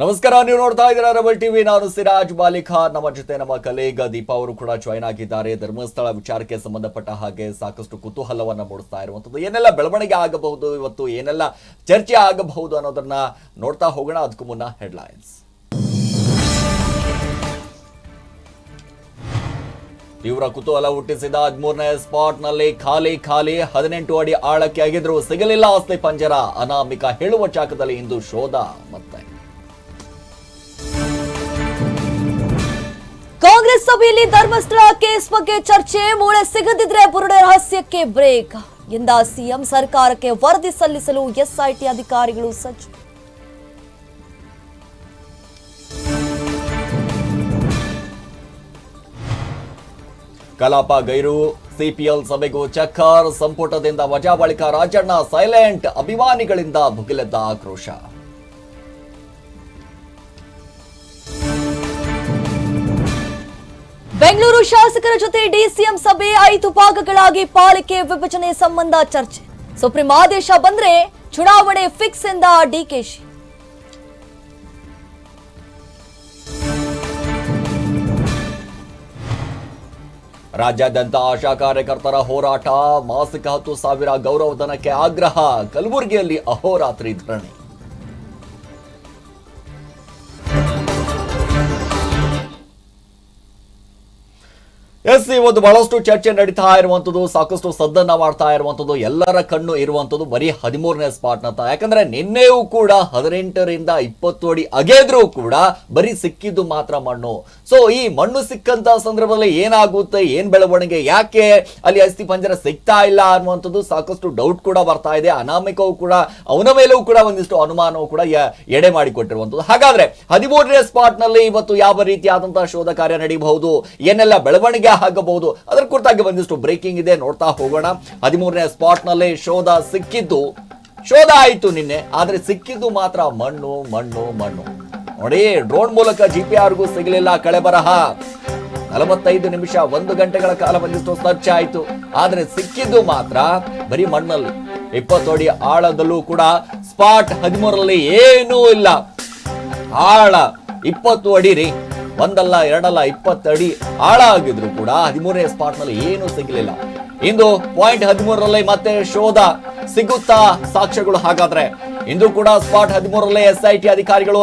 ನಮಸ್ಕಾರ, ನೀವು ನೋಡ್ತಾ ಇದ್ದೀರಾ ರಬಲ್ ಟಿವಿ. ನಾನು ಸಿರಾಜ್ ಬಾಲಿಖಾ ನಮ್ಮ ಜೊತೆ ನಮ್ಮ ಕಲೇಗ ದೀಪಾ ಅವರು ಕೂಡ ಜಾಯ್ನ್ ಆಗಿದ್ದಾರೆ. ಧರ್ಮಸ್ಥಳ ವಿಚಾರಕ್ಕೆ ಸಂಬಂಧಪಟ್ಟ ಹಾಗೆ ಸಾಕಷ್ಟು ಕುತೂಹಲವನ್ನು ಮೂಡಿಸ್ತಾ ಇರುವಂಥದ್ದು. ಏನೆಲ್ಲ ಬೆಳವಣಿಗೆ ಆಗಬಹುದು ಇವತ್ತು, ಏನೆಲ್ಲ ಚರ್ಚೆ ಆಗಬಹುದು ಅನ್ನೋದನ್ನ ನೋಡ್ತಾ ಹೋಗೋಣ. ಅದಕ್ಕೂ ಮುನ್ನ ಹೆಡ್ಲೈನ್ಸ್ ತೀವ್ರ ಕುತೂಹಲ ಹುಟ್ಟಿಸಿದ ಹದಿಮೂರನೇ ಸ್ಪಾಟ್ನಲ್ಲಿ ಖಾಲಿ ಖಾಲಿ ಹದಿನೆಂಟು ಅಡಿ ಆಳಕ್ಕೆ ಆಗಿದ್ರು ಸಿಗಲಿಲ್ಲ ಆಸ್ತಿ ಪಂಜರ. ಅನಾಮಿಕ ಹೇಳುವ ಚಾಕದಲ್ಲಿ ಇಂದು ಶೋಧ. ಸಭೆಯಲ್ಲಿ ಧರ್ಮಸ್ಥಳ ಕೇಸ್ ಬಗ್ಗೆ ಚರ್ಚೆ, ಮೂಳೆ ಸಿಗದಿದ್ರೆ ಬುರುಡೆ ರಹಸ್ಯಕ್ಕೆ ಬ್ರೇಕ್. ಎಂದ ಸಿಎಂ ಸರ್ಕಾರಕ್ಕೆ ವರದಿ ಸಲ್ಲಿಸಲು ಎಸ್ಐಟಿ ಅಧಿಕಾರಿಗಳು ಸಜ್ಜು. ಕಲಾಪ ಗೈರು, ಸಿಪಿಎಲ್ ಸಭೆಗೂ ಚಕ್ಕರ್ ಸಂಪುಟದಿಂದ ವಜಾ ಬಳಿಕ ರಾಜಣ್ಣ ಸೈಲೆಂಟ್, ಅಭಿಮಾನಿಗಳಿಂದ ಭುಗಿಲೆದ್ದ ಆಕ್ರೋಶ. ಬೆಂಗಳೂರು ಶಾಸಕರ ಜೊತೆ ಡಿಸಿಎಂ ಸಭೆ ಐದು ಭಾಗಗಳಾಗಿ ಪಾಲಿಕೆ ವಿಭಜನೆ ಸಂಬಂಧ ಚರ್ಚೆ. ಸುಪ್ರೀಂ ಆದೇಶ ಬಂದ್ರೆ ಚುನಾವಣೆ ಫಿಕ್ಸ್ ಎಂದ ಡಿಕೆಶಿ. ರಾಜ್ಯಾದ್ಯಂತ ಆಶಾ ಕಾರ್ಯಕರ್ತರ ಹೋರಾಟ, ಮಾಸಿಕ ಹತ್ತು ಸಾವಿರ ಗೌರವಧನಕ್ಕೆ ಆಗ್ರಹ, ಕಲಬುರಗಿಯಲ್ಲಿ ಅಹೋರಾತ್ರಿ ಧರಣಿ. ಎಸ್ ಇವತ್ತು ಬಹಳಷ್ಟು ಚರ್ಚೆ ನಡೀತಾ ಇರುವಂತದ್ದು, ಸಾಕಷ್ಟು ಸದ್ದನ್ನ ಮಾಡ್ತಾ ಇರುವಂತದ್ದು, ಎಲ್ಲರ ಕಣ್ಣು ಇರುವಂತದ್ದು ಬರೀ ಹದಿಮೂರನೇ ಸ್ಪಾಟ್ ಅಂತ ಯಾಕಂದ್ರೆ ನಿನ್ನೆಯೂ ಕೂಡ ಹದಿನೆಂಟರಿಂದ ಇಪ್ಪತ್ತು ಅಡಿ ಅಗೆದ್ರೂ ಕೂಡ ಬರೀ ಸಿಕ್ಕಿದ್ದು ಮಾತ್ರ ಮಣ್ಣು. ಸೊ ಈ ಮಣ್ಣು ಸಿಕ್ಕಂತ ಸಂದರ್ಭದಲ್ಲಿ ಏನಾಗುತ್ತೆ, ಏನ್ ಬೆಳವಣಿಗೆ, ಯಾಕೆ ಅಲ್ಲಿ ಅಸ್ಥಿ ಪಂಜರ ಸಿಗ್ತಾ ಇಲ್ಲ ಅನ್ನುವಂಥದ್ದು ಸಾಕಷ್ಟು ಡೌಟ್ ಕೂಡ ಬರ್ತಾ ಇದೆ. ಅನಾಮಿಕವೂ ಕೂಡ, ಅವನ ಮೇಲೂ ಕೂಡ ಒಂದಿಷ್ಟು ಅನುಮಾನವು ಕೂಡ ಎಡೆ ಮಾಡಿಕೊಟ್ಟಿರುವಂತದ್ದು ಹಾಗಾದ್ರೆ ಹದಿಮೂರನೇ ಸ್ಪಾಟ್ನಲ್ಲಿ ಇವತ್ತು ಯಾವ ರೀತಿಯಾದಂತಹ ಶೋಧ ಕಾರ್ಯ ನಡೆಯಬಹುದು ಏನೆಲ್ಲ ಬೆಳವಣಿಗೆ ಆಗಬಹುದು. ಅದರ ಕುರಿತಾಗಿ ಒಂದಿಷ್ಟು ಬ್ರೇಕಿಂಗ್ ಇದೆ, ನೋಡ್ತಾ ಹೋಗೋಣ. ಹದಿಮೂರನೇ ಸ್ಪಾಟ್ನಲ್ಲಿ ಶೋಧ ಸಿಕ್ಕಿದ್ದು, ಶೋಧ ಆಯಿತು ನಿನ್ನೆ, ಆದ್ರೆ ಸಿಕ್ಕಿದ್ದು ಮಾತ್ರ ಮಣ್ಣು ಮಣ್ಣು ಮಣ್ಣು. ನೋಡಿ ಡ್ರೋನ್ ಮೂಲಕ ಜಿ ಪಿ ಆರ್ಗೂ ಸಿಗಲಿಲ್ಲ ಕಳೆ ಬರಹ. ನಲವತ್ತೈದು ನಿಮಿಷ ಒಂದು ಗಂಟೆಗಳ ಕಾಲ ಒಂದಿಷ್ಟು ಸರ್ಚ್ ಆಯ್ತು. ಆದ್ರೆ ಸಿಕ್ಕಿದ್ದು ಮಾತ್ರ ಬರೀ ಮಣ್ಣಲ್ಲಿ. ಇಪ್ಪತ್ತೋಡಿ ಆಳದಲ್ಲೂ ಕೂಡ ಸ್ಪಾಟ್ ಹದಿಮೂರರಲ್ಲಿ ಏನೂ ಇಲ್ಲ. ಆಳ ಇಪ್ಪತ್ತು ಅಡಿ ರೀ. ಒಂದಲ್ಲ, ಎರಡಲ್ಲ ಇಪ್ಪತ್ತು ಅಡಿ ಆಳ ಆಗಿದ್ರು ಕೂಡ ಹದಿಮೂರನೇ ಸ್ಪಾಟ್ನಲ್ಲಿ ಏನು ಸಿಗಲಿಲ್ಲ. ಇಂದು ಪಾಯಿಂಟ್ ಹದಿಮೂರರಲ್ಲಿ ಮತ್ತೆ ಶೋಧ ಸಿಗುತ್ತಾ ಸಾಕ್ಷ್ಯಗಳು ಹಾಗಾದ್ರೆ? ಇಂದು ಕೂಡ ಸ್ಪಾಟ್ ಹದಿಮೂರರಲ್ಲಿ ಎಸ್ ಐ ಟಿ ಅಧಿಕಾರಿಗಳು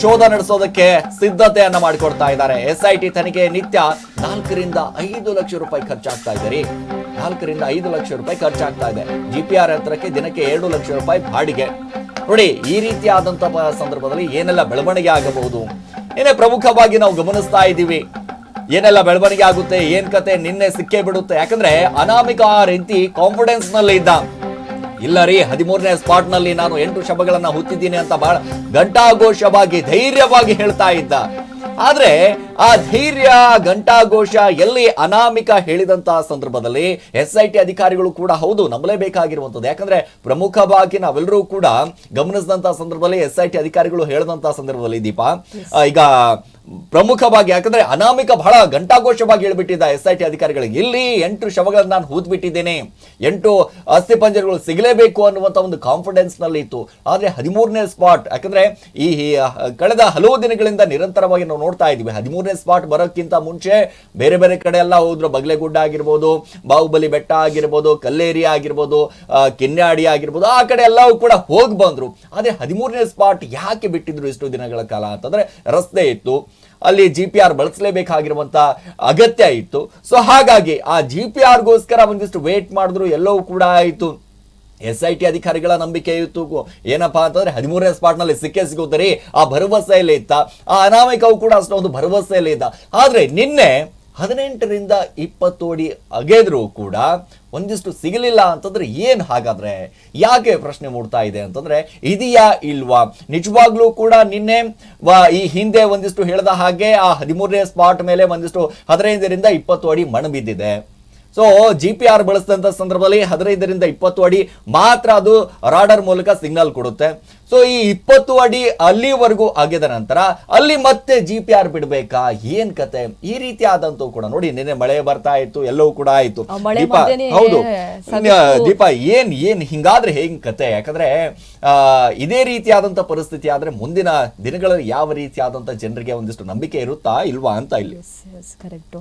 ಶೋಧ ನಡೆಸೋದಕ್ಕೆ ಸಿದ್ಧತೆಯನ್ನ ಮಾಡಿಕೊಡ್ತಾ ಇದ್ದಾರೆ. ಎಸ್ ಐ ಟಿ ತನಿಖೆ ನಿತ್ಯ ನಾಲ್ಕರಿಂದ ಐದು ಲಕ್ಷ ರೂಪಾಯಿ ಖರ್ಚಾಗ್ತಾ ಇದೆ ರೀ. ನಾಲ್ಕರಿಂದ ಐದು ಲಕ್ಷ ರೂಪಾಯಿ ಖರ್ಚಾಗ್ತಾ ಇದೆ. ಜಿ ಪಿ ಆರ್ ಯಂತ್ರಕ್ಕೆ ದಿನಕ್ಕೆ ಎರಡು ಲಕ್ಷ ರೂಪಾಯಿ ಬಾಡಿಗೆ. ನೋಡಿ, ಈ ರೀತಿಯಾದಂತಹ ಸಂದರ್ಭದಲ್ಲಿ ಏನೆಲ್ಲ ಬೆಳವಣಿಗೆ ಆಗಬಹುದು? ಏನೇ ಪ್ರಮುಖವಾಗಿ ನಾವು ಗಮನಿಸ್ತಾ ಇದ್ದೀವಿ, ಏನೆಲ್ಲ ಬೆಳವಣಿಗೆ ಆಗುತ್ತೆ, ಏನ್ ಕತೆ ನಿನ್ನೆ ಸಿಕ್ಕೇ ಬಿಡುತ್ತೆ. ಯಾಕಂದ್ರೆ ಅನಾಮಿಕ ಆ ರೀತಿ ಕಾನ್ಫಿಡೆನ್ಸ್ನಲ್ಲಿ ಇದ್ದ. ಇಲ್ಲ ರೀ, ಹದಿಮೂರನೇ ಸ್ಪಾಟ್ನಲ್ಲಿ ನಾನು ಎಂಟು ಶಬಗಳನ್ನ ಹೊತ್ತಿದ್ದೀನಿ ಅಂತ ಬಹಳ ಘಂಟಾಘೋಷವಾಗಿ, ಧೈರ್ಯವಾಗಿ ಹೇಳ್ತಾ ಇದ್ದ. ಆದ್ರೆ ಆ ಧೈರ್ಯ ಘಂಟಾಘೋಷ ಎಲ್ಲಿ ಅನಾಮಿಕ ಹೇಳಿದಂತಹ ಸಂದರ್ಭದಲ್ಲಿ ಎಸ್ ಐ ಟಿ ಅಧಿಕಾರಿಗಳು ಕೂಡ ಹೌದು ನಂಬಲೇಬೇಕಾಗಿರುವಂತದ್ದು ಯಾಕಂದ್ರೆ ಪ್ರಮುಖವಾಗಿ ನಾವೆಲ್ಲರೂ ಕೂಡ ಗಮನಿಸಿದಂತಹ ಸಂದರ್ಭದಲ್ಲಿ ಎಸ್ ಐ ಟಿ ಅಧಿಕಾರಿಗಳು ಹೇಳಿದಂತಹ ಸಂದರ್ಭದಲ್ಲಿ ದೀಪ ಈಗ ಪ್ರಮುಖವಾಗಿ ಯಾಕಂದ್ರೆ ಅನಾಮಿಕ ಬಹಳ ಘಂಟಾಘೋಷವಾಗಿ ಹೇಳ್ಬಿಟ್ಟಿದ್ದ ಎಸ್ ಐ ಟಿ ಅಧಿಕಾರಿಗಳಿಗೆ. ಇಲ್ಲಿ ಎಂಟು ಶವಗಳನ್ನು ನಾನು ಹೂತ್ ಬಿಟ್ಟಿದ್ದೇನೆ ಎಂಟು ಅಸ್ಥಿ ಪಂಜರಗಳು ಸಿಗಲೇಬೇಕು ಅನ್ನುವಂತ ಒಂದು ಕಾನ್ಫಿಡೆನ್ಸ್ನಲ್ಲಿ ಇತ್ತು ಆದ್ರೆ ಹದಿಮೂರನೇ ಸ್ಪಾಟ್ ಯಾಕಂದ್ರೆ ಈ, ಕಳೆದ ಹಲವು ದಿನಗಳಿಂದ ನಿರಂತರವಾಗಿ ನಾವು ನೋಡ್ತಾ ಇದ್ದೀವಿ. ಹದಿಮೂರನೇ ಸ್ಪಾಟ್ ಬರೋಕ್ಕಿಂತ ಮುಂಚೆ ಬೇರೆ ಬೇರೆ ಕಡೆ ಎಲ್ಲ ಹೋದ್ರು. ಬಗಲೆಗುಡ್ಡ ಆಗಿರ್ಬೋದು, ಬಾಹುಬಲಿ ಬೆಟ್ಟ ಆಗಿರ್ಬೋದು, ಕಲ್ಲೇರಿ ಆಗಿರ್ಬೋದು ಕಿನ್ನಾಡಿ ಆಗಿರ್ಬೋದು, ಆ ಕಡೆ ಎಲ್ಲವೂ ಕೂಡ ಹೋಗಿ ಬಂದ್ರು. ಆದ್ರೆ ಹದಿಮೂರನೇ ಸ್ಪಾಟ್ ಯಾಕೆ ಬಿಟ್ಟಿದ್ರು ಇಷ್ಟು ದಿನಗಳ ಕಾಲ ಅಂತಂದ್ರೆ ರಸ್ತೆ ಇತ್ತು. ಅಲ್ಲಿ ಜಿ ಪಿ ಆರ್ ಬಳಸಲೇಬೇಕಾಗಿರುವಂತ ಅಗತ್ಯ ಇತ್ತು. ಸೊ ಹಾಗಾಗಿ ಆ ಜಿ ಪಿ ಆರ್ಗೋಸ್ಕರ ಒಂದಿಷ್ಟು ವೇಟ್ ಮಾಡಿದ್ರು. ಎಲ್ಲವೂ ಕೂಡ ಆಯಿತು. ಎಸ್ ಐ ಟಿ ಅಧಿಕಾರಿಗಳ ನಂಬಿಕೆ ಇತ್ತು ಏನಪ್ಪಾ ಅಂತಂದ್ರೆ ಹದಿಮೂರನೇ ಸ್ಪಾಟ್ನಲ್ಲಿ ಸಿಕ್ಕೇ ಸಿಗುತ್ತೆ ರೀ ಆ ಭರವಸೆಯಲ್ಲಿ ಇತ್ತ. ಆ ಅನಾಮಿಕವು ಕೂಡ ಅಷ್ಟೊಂದು ಭರವಸೆಯಲ್ಲಿ ಇದ್ದ ಆದರೆ ನಿನ್ನೆ ಹದಿನೆಂಟರಿಂದ ಇಪ್ಪತ್ತು ಅಡಿ ಅಗೆದ್ರೂ ಕೂಡ ಒಂದಿಷ್ಟು ಸಿಗಲಿಲ್ಲ ಅಂತಂದ್ರೆ ಏನು ಹಾಗಾದ್ರೆ? ಯಾಕೆ ಪ್ರಶ್ನೆ ಮೂಡ್ತಾ ಇದೆ ಅಂತಂದ್ರೆ ಇದೆಯಾ ಇಲ್ವಾ? ನಿಜವಾಗ್ಲೂ ಕೂಡ ನಿನ್ನೆ ಈ ಹಿಂದೆ ಒಂದಿಷ್ಟು ಹೇಳಿದ ಹಾಗೆ ಆ ಹದಿಮೂರನೇ ಸ್ಪಾಟ್ ಮೇಲೆ ಒಂದಿಷ್ಟು ಹದಿನೈದರಿಂದ ಇಪ್ಪತ್ತು ಅಡಿ ಮಣ್ಣು ಬಿದ್ದಿದೆ ಸೊ ಜಿ ಪಿ ಆರ್ ಬಳಸಿದಂತ ಸಂದರ್ಭದಲ್ಲಿ ಹದಿನೈದರಿಂದ ಇಪ್ಪತ್ತು ಅಡಿ ಮಾತ್ರ ಅದು ರಾಡರ್ ಮೂಲಕ ಸಿಗ್ನಲ್ ಕೊಡುತ್ತೆ. ಸೊ ಈ ಇಪ್ಪತ್ತು ಅಡಿ ಅಲ್ಲಿವರೆಗೂ ಆಗಿದ ನಂತರ ಅಲ್ಲಿ ಮತ್ತೆ ಜಿ ಪಿ ಆರ್ ಬಿಡಬೇಕಾ? ಏನ್ ಕತೆ? ಈ ರೀತಿ ಆದಂತೂ ಕೂಡ ನೋಡಿ ನಿನ್ನೆ ಮಳೆ ಬರ್ತಾ ಇತ್ತು ಎಲ್ಲವೂ ಕೂಡ ಆಯ್ತು. ದೀಪ ಹೌದು. ದೀಪ ಏನ್ ಏನ್ ಹಿಂಗಾದ್ರೆ ಹೆಂಗ್ ಕತೆ? ಯಾಕಂದ್ರೆ ಇದೇ ರೀತಿಯಾದಂತ ಪರಿಸ್ಥಿತಿ ಆದ್ರೆ ಮುಂದಿನ ದಿನಗಳಲ್ಲಿ ಯಾವ ರೀತಿಯಾದಂತ ಜನರಿಗೆ ಒಂದಿಷ್ಟು ನಂಬಿಕೆ ಇರುತ್ತಾ ಇಲ್ವಾ ಅಂತ ಇಲ್ಲಿ. ಕರೆಕ್ಟು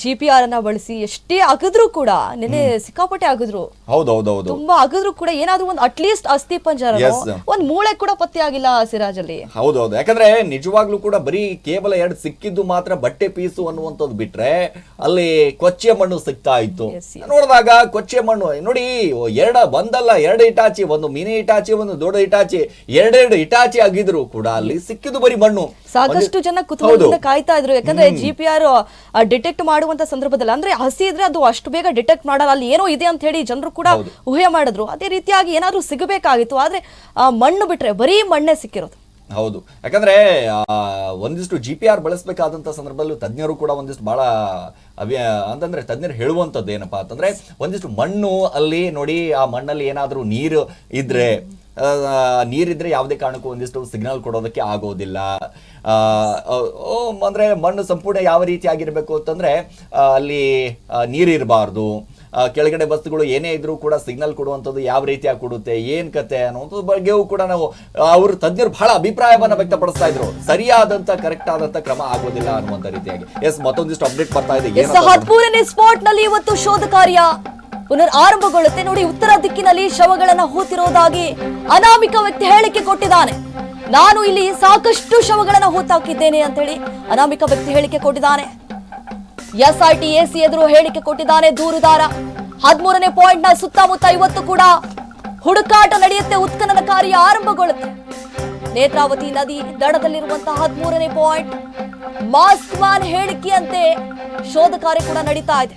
ಜಿ ಪಿ ಆರ್ ಅನ್ನ ಬಳಸಿ ಎಷ್ಟೇ ಅಗದ್ರು ಕೂಡ ನೆನೆ ಸಿಕ್ಕಾಪಟ್ಟೆ ಅಗದ್ರು ಹೌದೌದೌದು. ತುಂಬಾ ಅಗದ್ರು ಕೂಡ ಏನಾದ್ರೂ ಒಂದು ಅಟ್ಲೀಸ್ಟ್ ಅಸ್ಥಿ ಪಂಜರ. ಒಂದ್ ಮೂಳೆ ಕೂಡ ಪತ್ತೆ ಆಗಿಲ್ಲ ಸಿರಾಜಲ್ಲಿ. ಹೌದೌದು. ಯಾಕಂದ್ರೆ ನಿಜವಾಗ್ಲೂ ಕೂಡ ಬರೀ ಕೇವಲ ಎರಡು ಸಿಕ್ಕಿದ್ದು ಮಾತ್ರ ಬಟ್ಟೆ ಪೀಸು ಅನ್ನುವಂಥದ್ದು ಬಿಟ್ರೆ ಅಲ್ಲಿ ಕೊಚ್ಚೆ ಮಣ್ಣು ಸಿಗ್ತಾ ಇತ್ತು. ನೋಡಿದಾಗ ಕೊಚ್ಚೆ ಮಣ್ಣು ನೋಡಿ ಎರಡ ಒಂದಲ್ಲ ಎರಡು ಇಟಾಚಿ ಒಂದು ಮಿನಿ ಇಟಾಚಿ ಒಂದು ದೊಡ್ಡ ಇಟಾಚಿ ಎರಡೆರಡು ಇಟಾಚಿ ಆಗಿದ್ರು ಕೂಡ ಅಲ್ಲಿ ಸಿಕ್ಕಿದ್ದು ಬರೀ ಮಣ್ಣು. ಸಾಕಷ್ಟು ಜನ ಕುತೂಹಲದಿಂದ ಕಾಯ್ತಾ ಇದ್ರು. ಯಾಕಂದ್ರೆ ಜಿ ಪಿ ಆರ್ ಡಿಟೆಕ್ಟ್ ಮಾಡುವಂತ ಸಂದರ್ಭದಲ್ಲಿ ಅಂದ್ರೆ ಹಸಿ ಇದ್ರೆ ಅದು ಅಷ್ಟು ಬೇಗ ಡಿಟೆಕ್ಟ್ ಮಾಡಲ್ಲ. ಅಲ್ಲಿ ಏನೋ ಇದೆ ಅಂತ ಹೇಳಿ ಜನರು ಕೂಡ ಊಹೆ ಮಾಡಿದ್ರು. ಅದೇ ರೀತಿಯಾಗಿ ಏನಾದ್ರೂ ಸಿಗಬೇಕಾಗಿತ್ತು. ಆದ್ರೆ ಮಣ್ಣು ಬಿಟ್ರೆ ಬರೀ ಮಣ್ಣೆ ಸಿಕ್ಕಿರೋದು. ಹೌದು. ಯಾಕಂದ್ರೆ ಆ, ಒಂದಿಷ್ಟು ಜಿ ಪಿ ಆರ್ ಬಳಸಬೇಕಾದಂತ ಸಂದರ್ಭದಲ್ಲೂ ತಜ್ಞರು ಕೂಡ ಒಂದಿಷ್ಟು ಬಹಳ ಅವ್ಯ ಅಂತಂದ್ರೆ ತಜ್ಞರು ಹೇಳುವಂಥದ್ದು ಏನಪ್ಪಾ ಅಂತಂದ್ರೆ ಒಂದಿಷ್ಟು ಮಣ್ಣು ಅಲ್ಲಿ ನೋಡಿ ಆ ಮಣ್ಣಲ್ಲಿ ಏನಾದರೂ ನೀರು ಇದ್ರೆ ನೀರಿದ್ರೆ ಯಾವುದೇ ಕಾರಣಕ್ಕೂ ಒಂದಿಷ್ಟು ಸಿಗ್ನಲ್ ಕೊಡೋದಕ್ಕೆ ಆಗೋದಿಲ್ಲ. ಅಂದರೆ ಮಣ್ಣು ಸಂಪೂರ್ಣ ಯಾವ ರೀತಿ ಆಗಿರ್ಬೇಕು ಅಂತಂದ್ರೆ ಅಲ್ಲಿ ನೀರಿರಬಾರ್ದು ಕೆಳಗಡೆ ಬಸ್ಸುಗಳು ಏನೇ ಇದ್ರೂ ಕೂಡ ಸಿಗ್ನಲ್ ಕೊಡುವಂಥದ್ದು ಯಾವ ರೀತಿಯಾಗಿ ಕೊಡುತ್ತೆ ಏನು ಕತೆ ಅನ್ನುವಂಥದ್ದು ಬಗ್ಗೆಯೂ ಕೂಡ ನಾವು ಅವರು ತಜ್ಞರು ಬಹಳ ಅಭಿಪ್ರಾಯವನ್ನು ವ್ಯಕ್ತಪಡಿಸ್ತಾ ಇದ್ರು. ಸರಿಯಾದಂತ ಕರೆಕ್ಟ್ ಆದಂತ ಕ್ರಮ ಆಗೋದಿಲ್ಲ ಅನ್ನುವಂತ ರೀತಿಯಾಗಿ. ಎಸ್ ಮತ್ತೊಂದಿಷ್ಟು ಅಪ್ಡೇಟ್ ಬರ್ತಾ ಇದೆ. ಎಸ್ ಏನಂತ ಹದಿಮೂರನೇ ಸ್ಪಾಟ್ನಲ್ಲಿ ಇವತ್ತು ಶೋಧ ಕಾರ್ಯ. ಪುನರ್ ಆರಂಭಗೊಳ್ಳುತ್ತೆ ನೋಡಿ, ಉತ್ತರ ದಿಕ್ಕಿನಲ್ಲಿ ಶವಗಳನ್ನ ಹೂತಿರೋದಾಗಿ ಅನಾಮಿಕ ವ್ಯಕ್ತಿ ಹೇಳಿಕೆ ಕೊಟ್ಟಿದ್ದಾನೆ. ನಾನು ಇಲ್ಲಿ ಸಾಕಷ್ಟು ಶವಗಳನ್ನ ಹೂತಾಕಿದ್ದೇನೆ ಅಂತ ಹೇಳಿ ಅನಾಮಿಕ ವ್ಯಕ್ತಿ ಹೇಳಿಕೆ ಕೊಟ್ಟಿದ್ದಾನೆ. ಎಸ್ ಆರ್ ಟಿ ಎಸಿ ಎದುರು ಹೇಳಿಕೆ ಕೊಟ್ಟಿದ್ದಾನೆ ದೂರುದಾರ. ಹದಿಮೂರನೇ ಪಾಯಿಂಟ್ನ ಸುತ್ತಮುತ್ತ ಇವತ್ತು ಕೂಡ ಹುಡುಕಾಟ ನಡೆಯುತ್ತೆ ಉತ್ಖನನ ಕಾರ್ಯ ಆರಂಭಗೊಳ್ಳುತ್ತೆ. ನೇತ್ರಾವತಿ ನದಿ ದಡದಲ್ಲಿರುವಂತಹ ಹದಿಮೂರನೇ ಪಾಯಿಂಟ್. ಮಾಸ್ಕ್ ಮ್ಯಾನ್ ಹೇಳಿಕೆಯಂತೆ ಶೋಧ ಕಾರ್ಯ ಕೂಡ ನಡೀತಾ ಇದೆ.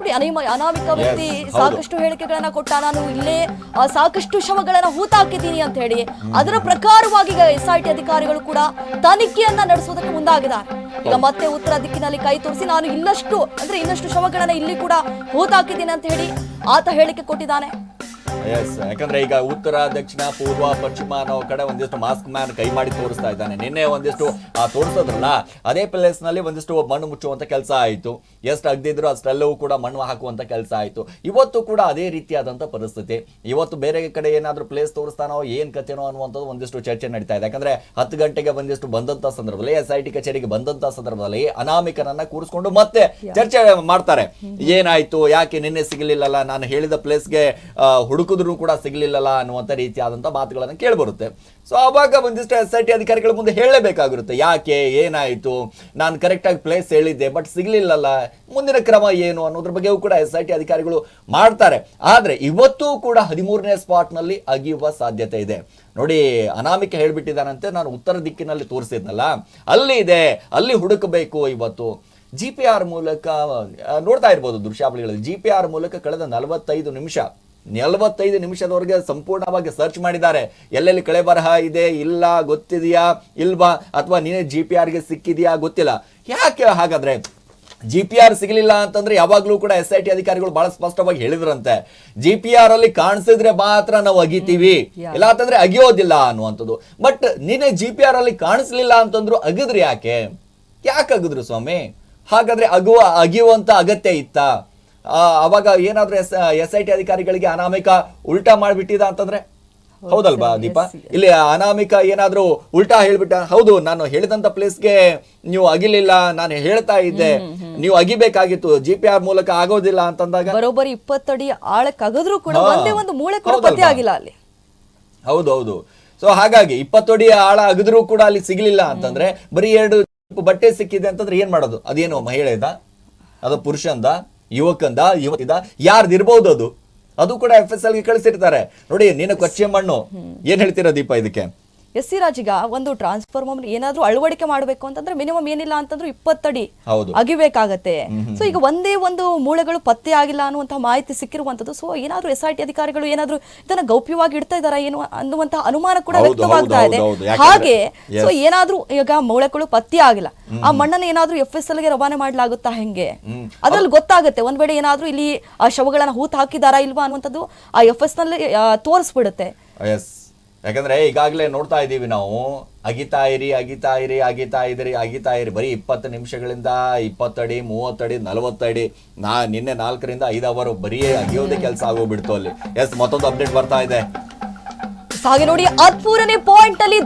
ನೋಡಿ ಅನಿಮ ಅನಾಮಿಕ ವ್ಯಕ್ತಿ ಸಾಕಷ್ಟು ಹೇಳಿಕೆಗಳನ್ನ ಕೊಟ್ಟ ನಾನು ಇಲ್ಲೇ ಆ, ಸಾಕಷ್ಟು ಶವಗಳನ್ನ ಹೂತಾಕಿದ್ದೀನಿ ಅಂತ ಹೇಳಿ ಅದರ ಪ್ರಕಾರವಾಗಿ ಈಗ ಎಸ್ ಐ ಟಿ ಅಧಿಕಾರಿಗಳು ಕೂಡ ತನಿಖೆಯನ್ನ ನಡೆಸೋದಕ್ಕೆ ಮುಂದಾಗಿದ್ದಾರೆ. ಈಗ ಮತ್ತೆ ಉತ್ತರ ದಿಕ್ಕಿನಲ್ಲಿ ಕೈ ತೋರಿಸಿ ನಾನು ಇನ್ನಷ್ಟು ಅಂದ್ರೆ ಇನ್ನಷ್ಟು ಶವಗಳನ್ನ ಇಲ್ಲಿ ಕೂಡ ಹೂತಾಕಿದ್ದೀನಿ ಅಂತ ಹೇಳಿ ಆತ ಹೇಳಿಕೆ ಕೊಟ್ಟಿದ್ದಾನೆ. ಎಸ್ ಯಾಕಂದ್ರೆ ಈಗ ಉತ್ತರ ದಕ್ಷಿಣ ಪೂರ್ವ ಪಶ್ಚಿಮ ಅನ್ನೋ ಕಡೆ ಒಂದಿಷ್ಟು ಮಾಸ್ಕ್ ಮ್ಯಾನ್ ಕೈ ಮಾಡಿ ತೋರಿಸ್ತಾ ಇದ್ದಾನೆ. ನಿನ್ನೆ ಒಂದಿಷ್ಟು ಆ ತೋರಿಸೋದ್ರಲ್ಲ ಅದೇ ಪ್ಲೇಸ್ನಲ್ಲಿ ಒಂದಿಷ್ಟು ಮಣ್ಣು ಮುಚ್ಚುವಂತ ಕೆಲಸ ಆಯಿತು. ಎಷ್ಟು ಅಗ್ದಿದ್ರು ಅಷ್ಟೆಲ್ಲವೂ ಕೂಡ ಮಣ್ಣು ಹಾಕುವಂತ ಕೆಲಸ ಆಯಿತು. ಇವತ್ತು ಕೂಡ ಅದೇ ರೀತಿಯಾದಂತ ಪರಿಸ್ಥಿತಿ. ಇವತ್ತು ಬೇರೆ ಕಡೆ ಏನಾದ್ರೂ ಪ್ಲೇಸ್ ತೋರಿಸ್ತಾನೋ ಏನ್ ಕಥೆನೋ ಅನ್ನುವಂಥದ್ದು ಒಂದಿಷ್ಟು ಚರ್ಚೆ ನಡೀತಾ ಇದೆ. ಯಾಕಂದ್ರೆ ಹತ್ತು ಗಂಟೆಗೆ ಒಂದಿಷ್ಟು ಬಂದಂತ ಸಂದರ್ಭದಲ್ಲಿ ಎಸ್ ಐ ಟಿ ಕಚೇರಿಗೆ ಬಂದಂತ ಸಂದರ್ಭದಲ್ಲಿ ಅನಾಮಿಕನನ್ನ ಕೂರಿಸ್ಕೊಂಡು ಮತ್ತೆ ಚರ್ಚೆ ಮಾಡ್ತಾರೆ. ಏನಾಯ್ತು ಯಾಕೆ ನಿನ್ನೆ ಸಿಗಲಿಲ್ಲಲ್ಲ? ನಾನು ಹೇಳಿದ ಪ್ಲೇಸ್ಗೆ ಹುಡುಕಿದ್ರು ಕೂಡ ಸಿಗಲಿಲ್ಲಲ್ಲ ಅನ್ನುವಂಥ ರೀತಿಯಾದಂಥ ಮಾತುಗಳನ್ನು ಕೇಳಿಬರುತ್ತೆ. ಸೊ ಆವಾಗ ಒಂದಿಷ್ಟು ಎಸ್ ಐ ಟಿ ಅಧಿಕಾರಿಗಳ ಮುಂದೆ ಹೇಳಬೇಕಾಗಿರುತ್ತೆ ಯಾಕೆ? ಏನಾಯಿತು? ನಾನು ಕರೆಕ್ಟಾಗಿ ಪ್ಲೇಸ್ ಹೇಳಿದ್ದೆ ಬಟ್ ಸಿಗಲಿಲ್ಲಲ್ಲ. ಮುಂದಿನ ಕ್ರಮ ಏನು ಅನ್ನೋದ್ರ ಬಗ್ಗೆಯೂ ಕೂಡ ಎಸ್ ಐ ಟಿ ಅಧಿಕಾರಿಗಳು ಮಾಡ್ತಾರೆ. ಆದರೆ ಇವತ್ತೂ ಕೂಡ ಹದಿಮೂರನೇ ಸ್ಪಾಟ್ನಲ್ಲಿ ಅಗಿಯುವ ಸಾಧ್ಯತೆ ಇದೆ. ನೋಡಿ, ಅನಾಮಿಕೆ ಹೇಳಿಬಿಟ್ಟಿದ್ದಾನಂತೆ, ನಾನು ಉತ್ತರ ದಿಕ್ಕಿನಲ್ಲಿ ತೋರಿಸಿದ್ನಲ್ಲ. ಅಲ್ಲಿ ಇದೆ, ಅಲ್ಲಿ ಹುಡುಕಬೇಕು ಇವತ್ತು. ಜಿ ಪಿ ಆರ್ ಮೂಲಕ ನೋಡ್ತಾ ಇರ್ಬೋದು ದೃಶ್ಯಾವಳಿಗಳಲ್ಲಿ. ಜಿ ಪಿ ಆರ್ ಮೂಲಕ ಕಳೆದ ನಲವತ್ತೈದು ನಿಮಿಷ. ನಲವತ್ತೈದು ನಿಮಿಷದವರೆಗೆ ಸಂಪೂರ್ಣವಾಗಿ ಸರ್ಚ್ ಮಾಡಿದ್ದಾರೆ. ಎಲ್ಲೆಲ್ಲಿ ಕಳೆ ಬರಹ ಇದೆ ಇಲ್ಲ ಗೊತ್ತಿದೆಯಾ ಇಲ್ವಾ ಅಥವಾ ನೀನೇ ಜಿ ಪಿ ಆರ್ಗೆ ಸಿಕ್ಕಿದೆಯಾ ಗೊತ್ತಿಲ್ಲ. ಯಾಕೆ ಹಾಗಾದ್ರೆ? ಜಿ ಪಿ ಆರ್ ಸಿಗಲಿಲ್ಲ ಅಂತಂದ್ರೆ ಯಾವಾಗ್ಲೂ ಕೂಡ ಎಸ್ ಐ ಟಿ ಅಧಿಕಾರಿಗಳು ಬಹಳ ಸ್ಪಷ್ಟವಾಗಿ ಹೇಳಿದ್ರಂತೆ. ಜಿ ಪಿ ಆರ್ ಅಲ್ಲಿ ಕಾಣಿಸಿದ್ರೆ ಮಾತ್ರ ನಾವು ಅಗಿತೀವಿ. ಇಲ್ಲ ಅಂತಂದ್ರೆ ಅಗಿಯೋದಿಲ್ಲ ಅನ್ನುವಂಥದ್ದು. ಬಟ್ ನೀನೆ ಜಿ ಪಿ ಆರ್ ಅಲ್ಲಿ ಕಾಣಿಸ್ಲಿಲ್ಲ ಅಂತಂದ್ರು ಅಗದ್ರಿ ಯಾಕೆ? ಯಾಕೆ ಅಗದ್ರು ಸ್ವಾಮಿ? ಹಾಗಾದ್ರೆ ಅಗುವ ಅಗಿಯುವಂತ ಅಗತ್ಯ ಇತ್ತಾ? ಅವಾಗ ಏನಾದ್ರೂ ಎಸ್ ಎಸ್ ಐ ಟಿ ಅಧಿಕಾರಿಗಳಿಗೆ ಅನಾಮಿಕ ಉಲ್ಟಾ ಮಾಡಿಬಿಟ್ಟಿದ ಅಂತಂದ್ರೆ? ಹೌದಲ್ವಾ ದೀಪಾ. ಇಲ್ಲಿ ಅನಾಮಿಕ ಏನಾದ್ರೂ ಉಲ್ಟಾ ಹೇಳ್ಬಿಟ್ಟ ಹೌದು ನಾನು ಹೇಳಿದಂತ ಪ್ಲೇಸ್ಗೆ ನೀವು ಅಗಿಲಿಲ್ಲ ನಾನು ಹೇಳ್ತಾ ಇದ್ದೆ ನೀವು ಅಗಿಬೇಕಾಗಿತ್ತು ಜಿ ಪಿ ಆರ್ ಮೂಲಕ ಆಗೋದಿಲ್ಲ ಅಂತಂದಾಗ? ಬರೋಬ್ಬರಿ ಇಪ್ಪತ್ತಡಿ ಆಳಕ್ಕೆ ಅಗದ್ರೂ ಕೂಡ. ಒಂದೇ ಒಂದು ಮೂಳೆ ಕೂಡ ಪತ್ತೆ ಆಗಿಲ್ಲ ಅಲ್ಲಿ. ಹೌದು ಹೌದು. ಸೊ ಹಾಗಾಗಿ ಇಪ್ಪತ್ತೊಡಿ ಆಳ ಅಗದ್ರೂ ಕೂಡ ಅಲ್ಲಿ ಸಿಗ್ಲಿಲ್ಲ ಅಂತಂದ್ರೆ ಬರೀ ಎರಡು ಬಟ್ಟೆ ಸಿಕ್ಕಿದೆ ಅಂತಂದ್ರೆ ಏನ್ ಮಾಡೋದು? ಅದೇನು ಮಹಿಳೆದ? ಅದು ಪುರುಷಂದ? ಯುವಕಂದ, ಯುವತಿದ, ಯಾರ್ದಿರ್ಬೋದು ಅದು. ಅದು ಕೂಡ ಎಫ್ ಎಸ್ ಎಲ್ಗೆ ಕಳಿಸಿರ್ತಾರೆ. ನೋಡಿ, ನೀನು ಕೊಚ್ಚೆ ಮಣ್ಣು. ಏನ್ ಹೇಳ್ತೀರಾ ದೀಪ ಇದಕ್ಕೆ? ಎಸ್ ಸಿ ರಾಜಿಗ ಒಂದು ಟ್ರಾನ್ಸ್ಫಾರ್ಮರ್ ಏನಾದ್ರೂ ಅಳವಡಿಕೆ ಮಾಡಬೇಕು ಅಂತಂದ್ರೆ ಮಿನಿಮಮ್ ಏನಿಲ್ಲ ಅಂತಂದ್ರೆ ಇಪ್ಪತ್ತಡಿ ಅಗಿಬೇಕಾಗತ್ತೆ. ಸೊ ಈಗ ಒಂದೇ ಒಂದು ಮೂಳೆಗಳು ಪತ್ತೆ ಆಗಿಲ್ಲ ಅನ್ನುವಂತಹ ಮಾಹಿತಿ ಸಿಕ್ಕಿರುವಂತದ್ದು ಸೊ ಏನಾದ್ರೂ ಎಸ್ ಐ ಟಿ ಅಧಿಕಾರಿಗಳು ಏನಾದ್ರೂ ಇದನ್ನ ಗೌಪ್ಯವಾಗಿ ಇಡ್ತಾ ಇದಾರ ಏನು ಅನ್ನುವಂತಹ ಅನುಮಾನ ಕೂಡ ವ್ಯಕ್ತವಾಗ್ತಾ ಇದೆ. ಹಾಗೆ. ಸೊ ಏನಾದ್ರೂ ಈಗ ಮೂಳೆಗಳು ಪತ್ತೆ ಆಗಿಲ್ಲ. ಆ ಮಣ್ಣನ್ನ ಏನಾದ್ರೂ ಎಫ್ ಎಸ್ ಎಲ್ಗೆ ರವಾನೆ ಮಾಡ್ಲಾಗುತ್ತಾ ಹೆಂಗೆ. ಅದ್ರಲ್ಲಿ ಗೊತ್ತಾಗುತ್ತೆ. ಒಂದ್ ವೇಳೆ ಏನಾದ್ರೂ ಇಲ್ಲಿ ಆ ಶವಗಳನ್ನ ಹೂತ್ ಹಾಕಿದಾರಾ ಇಲ್ವಾ ಅನ್ನುವಂಥದ್ದು ಆ ಎಫ್ ಎಸ್ನಲ್ಲಿ ತೋರಿಸ್ಬಿಡುತ್ತೆ. ಯಾಕಂದ್ರೆ ಈಗಾಗಲೇ ನೋಡ್ತಾ ಇದ್ದೀವಿ ನಾವು, ಅಗಿತಾ ಇರಿ ಅಗಿತಾ ಇರಿ, ಅಗಿತಾ ಇದ್ರಿ, ಅಗಿತಾ ಇರಿ. ಬರೀ ಇಪ್ಪತ್ತು ನಿಮಿಷಗಳಿಂದ ಇಪ್ಪತ್ತಡಿ, ಮೂವತ್ತಡಿ, ನಲವತ್ತಡಿ, ನಾ ನಿನ್ನೆ ನಾಲ್ಕರಿಂದ ಐದು ಅವರು ಬರೀ ಅಗಿಯೋದೇ ಕೆಲಸ ಆಗೋಗ್ಬಿಡ್ತು ಅಲ್ಲಿ. ಎಸ್, ಮತ್ತೊಂದು ಅಪ್ಡೇಟ್ ಬರ್ತಾ ಇದೆ. ಹಾಗೆ ನೋಡಿ ಹದ್ಮೂರನೇ ಪಾಯಿಂಟ್ ಅಲ್ಲಿ